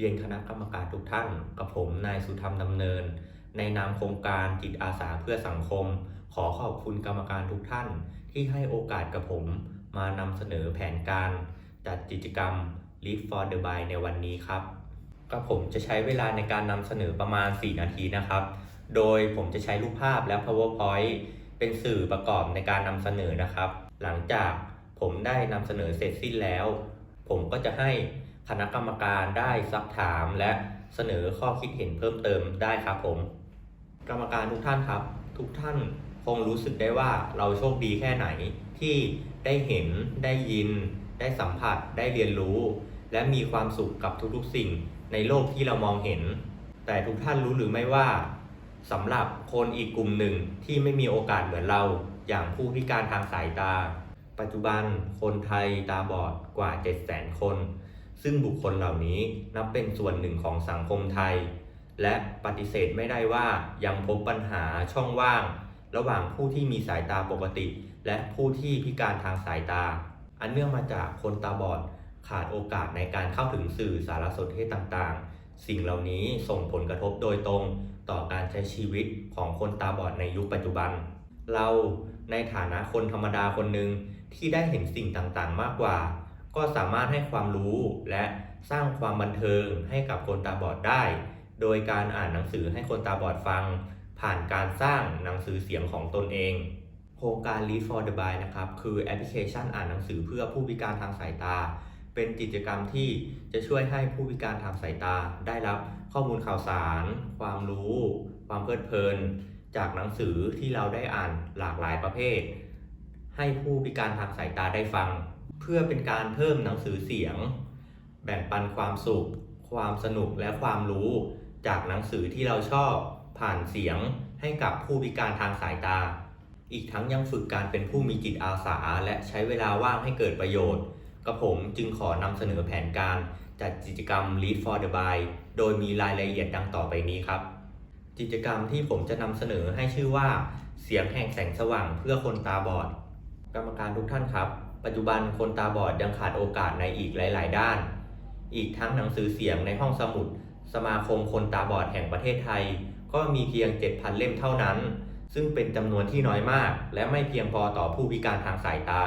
เรียนคณะกรรมการทุกท่าน กับผมนายสุธรรมดำเนิน ในนามโครงการจิตอาสาเพื่อสังคม ขอขอบคุณกรรมการทุกท่าน ที่ให้โอกาสกับผมมานำเสนอแผนการ จัดกิจกรรม Lead for the By ในวันนี้ครับกับผมจะใช้เวลาในการนำเสนอประมาณ 4 นาทีนะครับ โดยผมจะใช้รูปภาพและ PowerPoint เป็นสื่อประกอบในการนำเสนอนะครับ หลังจากผมได้นำเสนอเสร็จสิ้นแล้ว ผมก็จะให้ คณะกรรมการได้ซักถามและเสนอข้อคิดเห็นเพิ่มเติมได้ครับผม กรรมการทุกท่านครับ ทุกท่านคงรู้สึกได้ว่าเราโชคดีแค่ไหนที่ได้เห็นได้ยิน ได้สัมผัส ได้เรียนรู้ และมีความสุขกับทุกๆสิ่งในโลกที่เรามองเห็น แต่ทุกท่านรู้หรือไม่ว่าสำหรับคนอีกกลุ่มหนึ่งที่ไม่มีโอกาสเหมือนเรา อย่างผู้พิการทางสายตา ปัจจุบันคนไทยตาบอดกว่า 700,000 คน ซึ่งบุคคลเหล่านี้นับเป็นส่วนหนึ่งของสังคมไทย และปฏิเสธไม่ได้ว่ายังพบปัญหาช่องว่าง ระหว่างผู้ที่มีสายตาปกติ และผู้ที่พิการทางสายตา อันเนื่องมาจากคนตาบอดขาดโอกาสในการเข้าถึงสื่อสารสนเทศต่างๆ สิ่งเหล่านี้ส่งผลกระทบโดยตรงต่อการใช้ชีวิตของคนตาบอดในยุคปัจจุบัน เราในฐานะคนธรรมดาคนหนึ่งที่ได้เห็นสิ่งต่างๆ มากกว่า ก็สามารถให้ความรู้และสร้างความบันเทิงให้กับคนตาบอดได้ โดยการอ่านหนังสือให้คนตาบอดฟัง ผ่านการสร้างหนังสือเสียงของตนเองโครงการ Read for the Blind นะครับ คือแอปพลิเคชันอ่านหนังสือเพื่อผู้พิการทางสายตา เป็นกิจกรรมที่จะช่วยให้ผู้พิการทางสายตา ได้รับข้อมูลข่าวสาร ความรู้ ความเพลิดเพลิน จากหนังสือที่เราได้อ่านหลากหลายประเภท ให้ผู้พิการทางสายตาได้ฟัง เพื่อเป็นการเพิ่มหนังสือเสียง แบ่งปันความสุข ความสนุกและความรู้ จากหนังสือที่เราชอบผ่านเสียงให้กับผู้พิการทางสายตา อีกทั้งยังฝึกการเป็นผู้มีจิตอาสา และใช้เวลาว่างให้เกิดประโยชน์กระผมจึงขอนำเสนอแผนการจัดกิจกรรม Lead for the Blind โดยมีรายละเอียดดังต่อไปนี้ครับ กิจกรรมที่ผมจะนำเสนอให้ชื่อว่า เสียงแห่งแสงสว่างเพื่อคนตาบอด กรรมการทุกท่านครับ ปัจจุบันคนตาบอดยังขาดโอกาสในอีกหลาย ๆ ด้าน อีกทั้งหนังสือเสียงในห้องสมุด สมาคมคนตาบอดแห่งประเทศไทย ก็มีเพียง 7,000 เล่มเท่านั้น ซึ่งเป็นจำนวนที่น้อยมาก และไม่เพียงพอต่อผู้พิการทางสายตา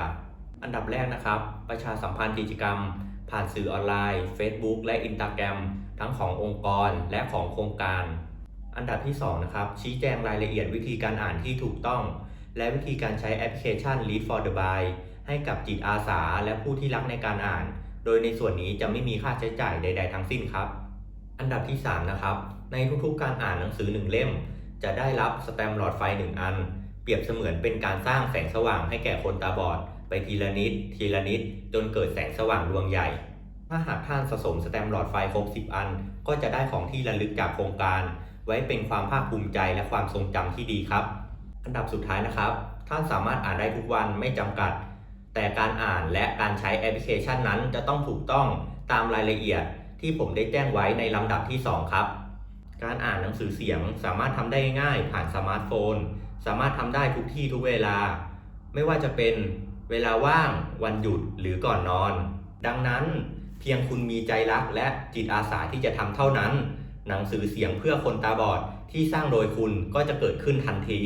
อันดับแรกนะครับ ประชาสัมพันธ์กิจกรรม ผ่านสื่อออนไลน์ Facebook และ Instagram ทั้งขององค์กรและของโครงการ อันดับที่2นะครับชี้แจงรายละเอียดวิธีการอ่านที่ถูกต้อง และวิธีการใช้แอปพลิเคชัน Read for the Blind ให้กับจิตอาสาและผู้ที่รักในการอ่าน โดยในส่วนนี้จะไม่มีค่าใช้จ่ายใด ๆ ทั้งสิ้นครับ อันดับที่ 3 นะครับ ในทุกๆการอ่านหนังสือ 1 เล่ม จะได้รับสแตมป์หลอดไฟ 1 อัน เปรียบเสมือนเป็นการสร้างแสงสว่างให้แก่คนตาบอด ไปทีละนิด ทีละนิด จนเกิดแสงสว่างดวงใหญ่ ถ้าหากท่านสะสมสแตมป์หลอดไฟครบ 10 อัน ก็จะได้ของที่ระลึกจากโครงการ ไว้เป็นความภาคภูมิใจและความทรงจำที่ดีครับ อันดับสุดท้ายนะครับ ท่านสามารถอ่านได้ทุกวันไม่จำกัด แต่การอ่านและการใช้แอปพลิเคชันนั้นจะต้องถูกต้องตามรายละเอียดที่ผมได้แจ้งไว้ในลำดับที่ 2 ครับ การอ่านหนังสือเสียงสามารถทำได้ง่ายผ่านสมาร์ทโฟน สามารถทำได้ทุกที่ทุกเวลา ไม่ว่าจะเป็นเวลาว่าง วันหยุดหรือก่อนนอน ดังนั้น เพียงคุณมีใจรักและจิตอาสาที่จะทำเท่านั้น หนังสือเสียงเพื่อคนตาบอดที่สร้างโดยคุณก็จะเกิดขึ้นทันที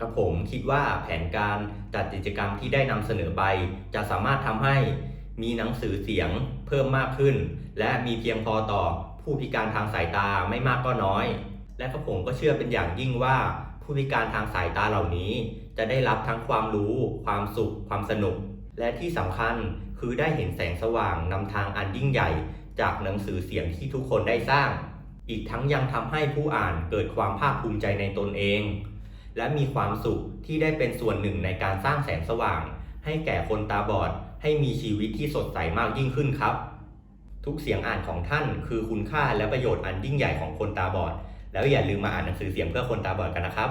กระผมคิดว่าแผนการจัดกิจกรรมที่ได้นำเสนอไป จะสามารถทำให้มีหนังสือเสียงเพิ่มมากขึ้น และมีเพียงพอต่อผู้พิการทางสายตาไม่มากก็น้อย และกระผมก็เชื่อเป็นอย่างยิ่งว่า ผู้พิการทางสายตาเหล่านี้ จะได้รับทั้งความรู้ ความสุข ความสนุก และที่สำคัญคือได้เห็นแสงสว่างนำทางอันยิ่งใหญ่ จากหนังสือเสียงที่ทุกคนได้สร้าง อีกทั้งยังทำให้ผู้อ่านเกิดความภาคภูมิใจในตนเอง และมีความสุขที่ได้เป็นส่วนหนึ่งในการสร้างแสงสว่าง ให้แก่คนตาบอด ให้มีชีวิตที่สดใสมากยิ่งขึ้นครับ ทุกเสียงอ่านของท่านคือคุณค่าและประโยชน์อันยิ่งใหญ่ของคนตาบอด แล้วอย่าลืมมาอ่านหนังสือเสียงเพื่อคนตาบอดกันนะครับ